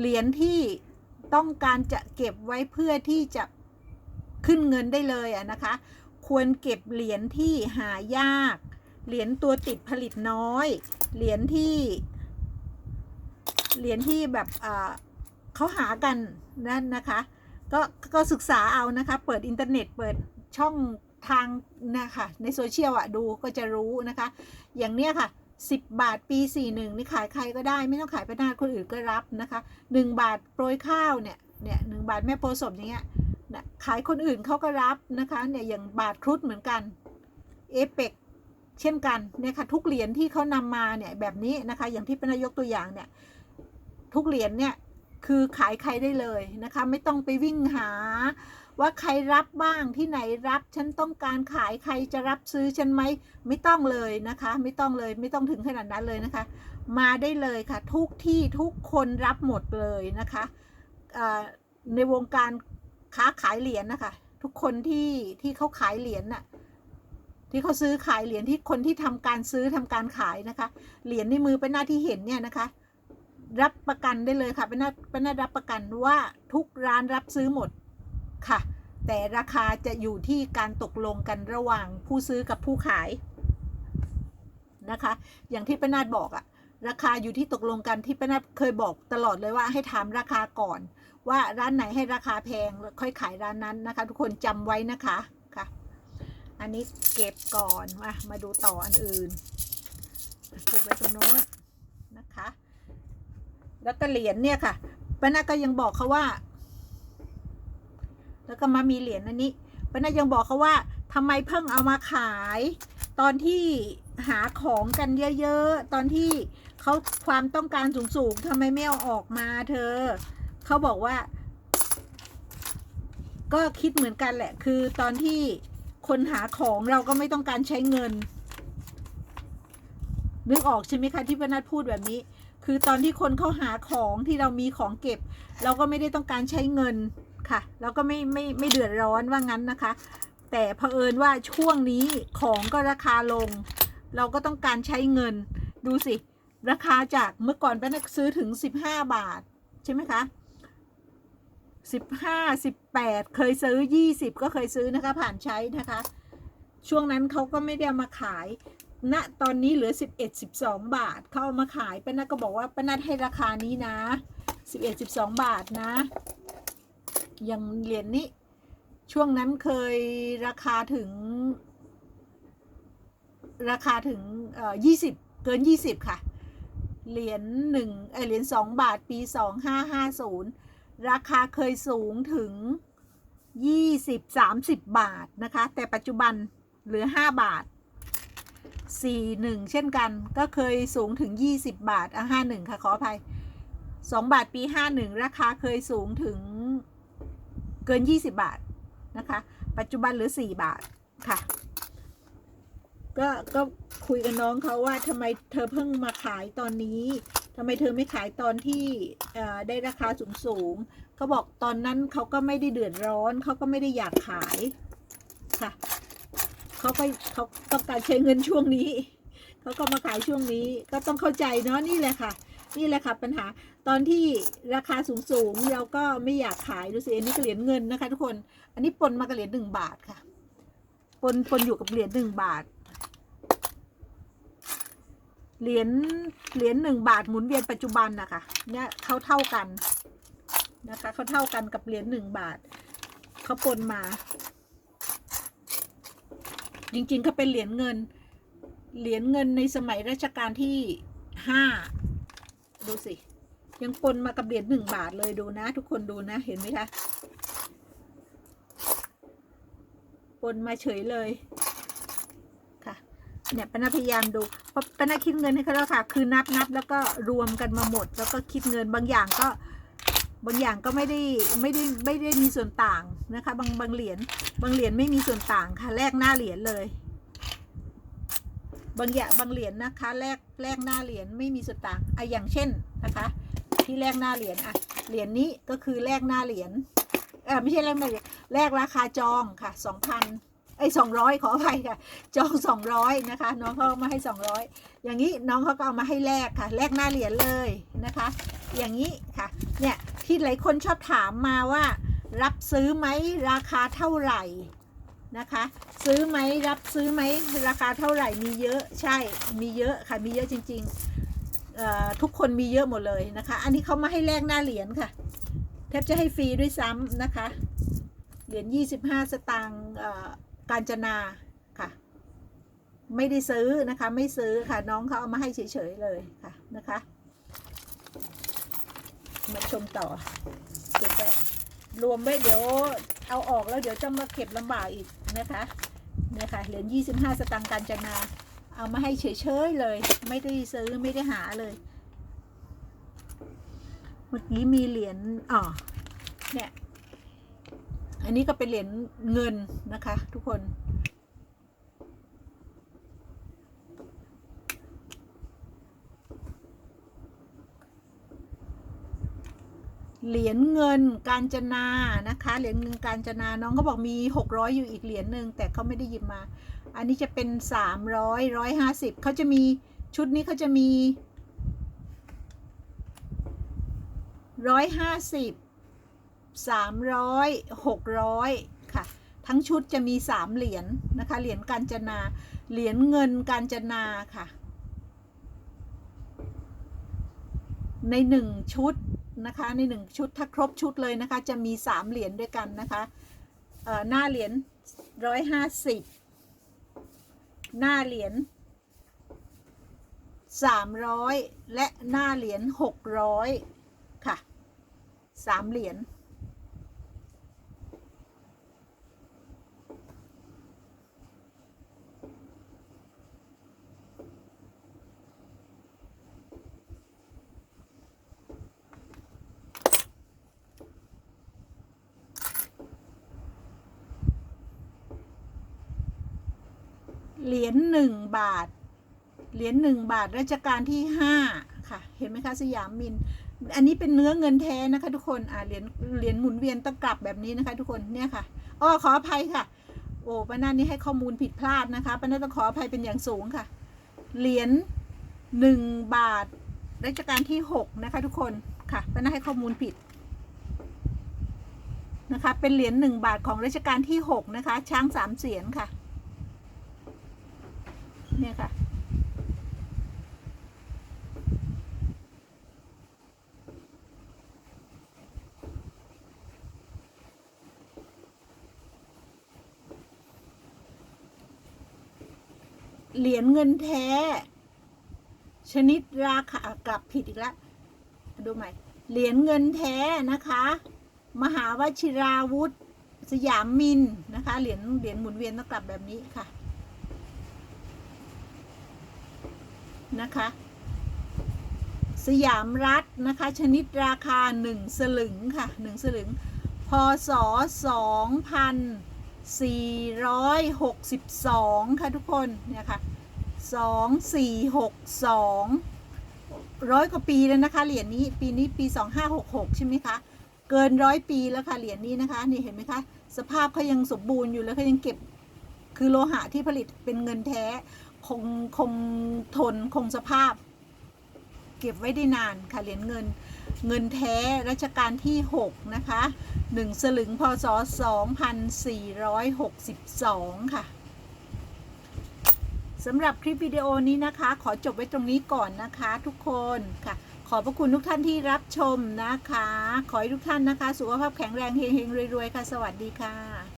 เหรียญที่ต้องการจะเก็บไว้เพื่อที่จะขึ้นเงินได้เลยอะนะคะ ควรเก็บเหรียญที่หายาก เหรียญตัวติดผลิตน้อย เหรียญที่ เหรียญที่แบบเขาหากันนั่นนะคะ ก็ก็ศึกษาเอานะคะ เปิดอินเทอร์เน็ตเปิดช่องทางนะคะในโซเชียลอะดูก็จะรู้นะคะ อย่างเนี้ยค่ะ 10 บาทปี 41 นี่ขายใครก็ได้ ไม่ต้องขายไปหน้าคนอื่นก็รับนะคะ 1 บาทโปรยข้าวเนี่ยเนี่ยหบาทแม่โพธิ์ศพอย่างเงี้ยนะขายคนอื่นเขาก็รับนะคะเนี่ยอย่างบาทครุฑเหมือนกันเอเปกเช่นกันเนี่ยค่ะทุกเหรียญที่เขานำมาเนี่ยแบบนี้นะคะอย่างที่เป็นนายกตัวอย่างเนี่ยทุกเหรียญเนี่ยคือขายใครได้เลยนะคะไม่ต้องไปวิ่งหา ว่าใครรับบ้างที่ไหนรับ ฉันต้องการขายใครจะรับซื้อฉันไหมไม่ต้องเลยนะคะ ไม่ต้องเลยไม่ต้องถึงขนาดนั้นเลยนะคะ มาได้เลยค่ะ ทุกที่ทุกคนรับหมดเลยนะคะในวงการค้าขายเหรียญนะคะ ทุกคนที่ที่เขาขายเหรียญน่ะที่เขาซื้อขายเหรียญที่คนที่ทำการซื้อทำการขายนะคะ เหรียญในมือเป็นหน้าที่เห็นเนี่ยนะคะ รับประกันได้เลยค่ะเป็นหน้าเป็นหน้ารับประกันว่าทุกร้านรับซื้อหมด ค่ะ แต่ราคาจะอยู่ที่การตกลงกันระหว่างผู้ซื้อกับผู้ขายนะคะ อย่างที่ป้านาดบอกอะราคาอยู่ที่ตกลงกันที่ป้านาดเคยบอกตลอดเลยว่าให้ถามราคาก่อน ว่าร้านไหนให้ราคาแพงค่อยขายร้านนั้นนะคะ ทุกคนจำไว้นะคะค่ะ อันนี้เก็บก่อนมามาดูต่ออันอื่นเก็บไว้ตรงโน้นนะคะ แล้วก็เหรียญเนี่ยค่ะป้านาก็ยังบอกเขาว่า แล้วก็มามีเหรียญอันนี้ป้านายังบอกเขาว่าทำไมเพิ่งเอามาขาย ตอนที่หาของกันเยอะๆ ตอนที่เขาความต้องการสูงๆทำไมไม่เอาออกมาเธอ เขาบอกว่า ก็คิดเหมือนกันแหละ คือตอนที่คนหาของเราก็ไม่ต้องการใช้เงิน นึกออกใช่ไหมคะที่ปนัดพูดแบบนี้ คือตอนที่คนเขาหาของที่เรามีของเก็บ เราก็ไม่ได้ต้องการใช้เงิน ค่ะเราก็ไม่ไม่ไม่เดือดร้อนว่างั้นนะคะ แต่เผอิญว่าช่วงนี้ของก็ราคาลง เราก็ต้องการใช้เงินดูสิ ราคาจากเมื่อก่อนป้นักซื้อถึง 15 บาท ใช่ไหมคะ15 18 เคยซื้อ 20 ก็เคยซื้อนะคะ ผ่านใช้นะคะ ช่วงนั้นเขาก็ไม่ได้มาขายณตอนนี้เหลือ 11 12 บาท เขาเอามาขายป้านัทก็บอกว่าป้านัทให้ราคานี้นะ 11 12 บาทนะ อย่างเหรียญนี้ ช่วงนั้นเคยราคาถึง ราคาถึงยี่สิบเกินยี่สิบค่ะ เหรียญหนึ่งเอเหรียญสองบาทปีสองห้าห้าศูนย์ราคาเคยสูงถึงยี่สิบสามสิบบาทนะคะ แต่ปัจจุบันเหลือห้าบาทสี่หนึ่งเช่นกันก็เคยสูงถึงยี่สิบบาทอะห้าหนึ่งค่ะขออภัยสองบาทปีห้าหนึ่งราคาเคยสูงถึง เกินยี่สิบบาทนะคะ ปัจจุบันหลือ 4 บาทค่ะ ก็ก็คุยกับน้องเขาว่าทำไมเธอเพิ่งมาขายตอนนี้ทำไมเธอไม่ขายตอนที่ได้ราคาสูงสูงเขาบอกตอนนั้นเขาก็ไม่ได้เดือดร้อนเขาก็ไม่ได้อยากขายค่ะเขาไปเขาต้องการใช้เงินช่วงนี้เขาก็มาขายช่วงนี้ก็ต้องเข้าใจเนาะนี่แหละค่ะ นี่แหละค่ะปัญหาตอนที่ราคาสูงสูงๆเราก็ไม่อยากขายดูสิอันนี้ก็เหรียญเงินนะคะ ทุกคน อันนี้ปนมากับเหรียญหนึ่งบาทค่ะ ปนปนอยู่กับเหรียญหนึ่งบาท เหรียญเหรียญหนึ่งบาทหมุนเวียนปัจจุบันนะคะเนี่ยเขาเท่ากันนะคะเขาเท่ากันกับเหรียญหนึ่งบาทเขาปนมา จริงๆเขาเป็นเหรียญเงิน เหรียญเงินในสมัยรัชกาลที่ห้า ดูสิ ยังปนมากับเหรียญหนึ่งบาทเลยดูนะ ทุกคนดูนะ เห็นไหมคะปนมาเฉยเลยค่ะ เนี่ยปานาพยายามดูเพราะปานาคิดเงินให้เขาแล้วค่ะ คือนับนับแล้วก็รวมกันมาหมด แล้วก็คิดเงินบางอย่างก็บางอย่างก็ไม่ได้ไม่ได้ไม่ได้มีส่วนต่างนะคะ บางบางเหรียญบางเหรียญไม่มีส่วนต่างค่ะแลกหน้าเหรียญเลย บางอย่างบางเหรียญนะคะแลกแลกหน้าเหรียญไม่มีส่วนต่างอะอย่างเช่นนะคะ ที่แลกหน้าเหรียญอะเหรียญนี้ก็คือแลกหน้าเหรียญเออไม่ใช่แลกหน้าเหรียญแลกราคาจองค่ะสองพันไอ้สองร้อยขออภัยค่ะ จองสองร้อยนะคะ น้องเขาเอามาให้สองร้อยอย่างนี้น้องเขาก็เอามาให้แลกค่ะแลกหน้าเหรียญเลยนะคะ อย่างนี้ค่ะเนี่ยที่หลายคนชอบถามมาว่า รับซื้อไหมราคาเท่าไหร่ นะคะ ซื้อไหมรับซื้อไหมราคาเท่าไหร่มีเยอะใช่มีเยอะค่ะมีเยอะจริงๆทุกคนมีเยอะหมดเลยนะคะ อันนี้เขามาให้แลกหน้าเหรียญค่ะ แทบจะให้ฟรีด้วยซ้ำนะคะ เหรียญ25 สตางค์การจนาค่ะ ไม่ได้ซื้อนะคะ ไม่ซื้อค่ะน้องเขาเอามาให้เฉยๆเลยค่ะนะคะมาชมต่อเก็บไว้รวมไว้เดี๋ยว เอาออกแล้วเดี๋ยวจะมาเก็บลำบากอีกนะคะเนี่ยค่ะเหรียญ25 สตางค์การจนา เอามาให้เฉยๆเลย ไม่ได้ซื้อไม่ได้หาเลยเมื่อกี้มีเหรียญอ๋อเนี่ย อันนี้ก็เป็นเหรียญเงินนะคะ ทุกคน เหรียญเงินการจนานะคะเหรียญเงินการจนาน้องก็บอกมี 600 อยู่อีกเหรียญหนึ่งแต่เขาไม่ได้หยิบมา อันนี้จะเป็น 300 150เขาจะมีชุดนี้เขาจะมี 150 300 600 ค่ะ ทั้งชุดจะมี 3 เหรียญนะคะ เหรียญการจนา เหรียญเงินการจนาค่ะ ในหนึ่งชุด นะคะในหนึ่งชุดถ้าครบชุดเลยนะคะ จะมี 3 เหรียญด้วยกันนะคะหน้าเหรียญ150 หน้าเหรียญ300 และหน้าเหรียญ600 ค่ะสามเหรียญ เหรียญหนึ่งบาท เหรียญหนึ่งบาทรัชกาลที่ห้าค่ะ เห็นไหมคะสยามมิน อันนี้เป็นเนื้อเงินแท้นะคะทุกคน อ่าเหรียญ เหรียญหมุนเวียนต้องกลับแบบนี้นะคะ ทุกคน เนี่ยค่ะอ้อขออภัยค่ะ โอ้ป้านันนี่ให้ข้อมูลผิดพลาดนะคะป้านันต้องขออภัยเป็นอย่างสูงค่ะ เหรียญหนึ่งบาทรัชกาลที่หกนะคะทุกคน ค่ะป้านันให้ข้อมูลผิดนะคะ เป็นเหรียญหนึ่งบาทของรัชกาลที่หกนะคะ ช้างสามเสียนค่ะ เนี่ยค่ะ เหรียญเงินแท้ ชนิดราคากลับผิดอีกแล้วดูใหม่ เหรียญเงินแท้นะคะ มหาวชิราวุธ สยามมินนะคะ เหรียญเหรียญหมุนเวียนต้องกลับแบบนี้ค่ะ นะคะ สยามรัฐนะคะ ชนิดราคาหนึ่งสลึงค่ะหนึ่งสลึง พศสองพันสี่ร้อยหกสิบสองค่ะทุกคนเนี่ยค่ะสองสี่หกสองร้อยกว่าปีแล้วนะคะ เหรียญนี้ปีนี้ปีสองห้าหกหกใช่ไหมคะ เกินร้อยปีแล้วค่ะเหรียญนี้นะคะนี่เห็นไหมคะ สภาพเขายังสมบูรณ์อยู่แล้วเขายังเก็บคือโลหะที่ผลิตเป็นเงินแท้ คงคงทนคงสภาพ เก็บไว้ได้นานค่ะเหรียญเงินเงินแท้รัชกาลที่ 6 นะคะ 1 สลึงพศ 2462 ค่ะสำหรับคลิปวิดีโอนี้นะคะ ขอจบไว้ตรงนี้ก่อนนะคะทุกคนค่ะ ขอบพระคุณทุกท่านที่รับชมนะคะ ขอให้ทุกท่านนะคะ สุขภาพแข็งแรงเฮงๆรวยๆ ค่ะ สวัสดีค่ะ